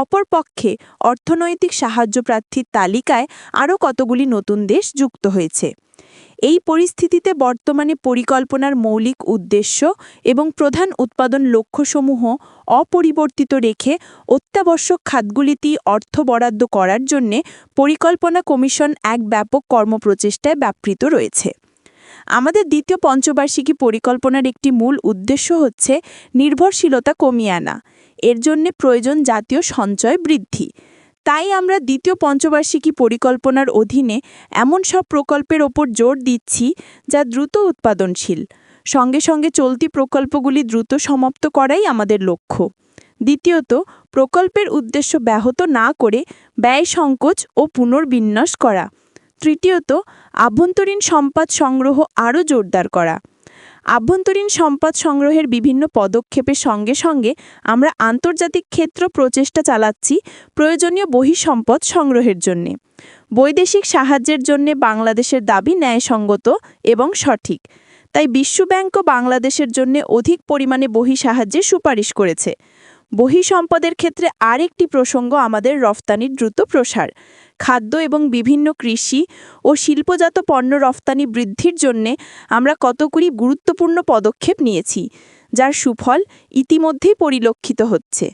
অপরপক্ষে অর্থনৈতিক সাহায্য প্রার্থীর তালিকায় আরও কতগুলি নতুন দেশ যুক্ত হয়েছে? এই পরিস্থিতিতে বর্তমানে পরিকল্পনার মৌলিক উদ্দেশ্য এবং প্রধান উৎপাদন লক্ষ্যসমূহ অপরিবর্তিত রেখে অত্যাবশ্যক খাতগুলিতেই অর্থ বরাদ্দ করার জন্যে পরিকল্পনা কমিশন এক ব্যাপক কর্মপ্রচেষ্টায় ব্যাপৃত রয়েছে। আমাদের দ্বিতীয় পঞ্চবার্ষিকী পরিকল্পনার একটি মূল উদ্দেশ্য হচ্ছে নির্ভরশীলতা কমিয়ে আনা। এর জন্যে প্রয়োজন জাতীয় সঞ্চয় বৃদ্ধি। তাই আমরা দ্বিতীয় পঞ্চবার্ষিকী পরিকল্পনার অধীনে এমন সব প্রকল্পের ওপর জোর দিচ্ছি যা দ্রুত উৎপাদনশীল। সঙ্গে সঙ্গে চলতি প্রকল্পগুলি দ্রুত সমাপ্ত করাই আমাদের লক্ষ্য। দ্বিতীয়ত, প্রকল্পের উদ্দেশ্য ব্যাহত না করে ব্যয় সংকোচ ও পুনর্বিন্যাস করা। তৃতীয়ত, আভ্যন্তরীণ সম্পদ সংগ্রহ আরও জোরদার করা। আভ্যন্তরীণ সম্পদ সংগ্রহের বিভিন্ন পদক্ষেপের সঙ্গে সঙ্গে আমরা আন্তর্জাতিক ক্ষেত্র প্রচেষ্টা চালাচ্ছি প্রয়োজনীয় বহিঃসম্পদ সংগ্রহের জন্যে। বৈদেশিক সাহায্যের জন্যে বাংলাদেশের দাবি ন্যায়সঙ্গত এবং সঠিক। তাই বিশ্বব্যাংকও বাংলাদেশের জন্য অধিক পরিমাণে বহি সাহায্যের সুপারিশ করেছে। বহিঃসম্পদের ক্ষেত্রে আরেকটি প্রসঙ্গ আমাদের রফতানির দ্রুত প্রসার। খাদ্য এবং বিভিন্ন কৃষি ও শিল্পজাত পণ্য রফতানি বৃদ্ধির জন্যে আমরা কতগুলি গুরুত্বপূর্ণ পদক্ষেপ নিয়েছি, যার সুফল ইতিমধ্যেই পরিলক্ষিত হচ্ছে।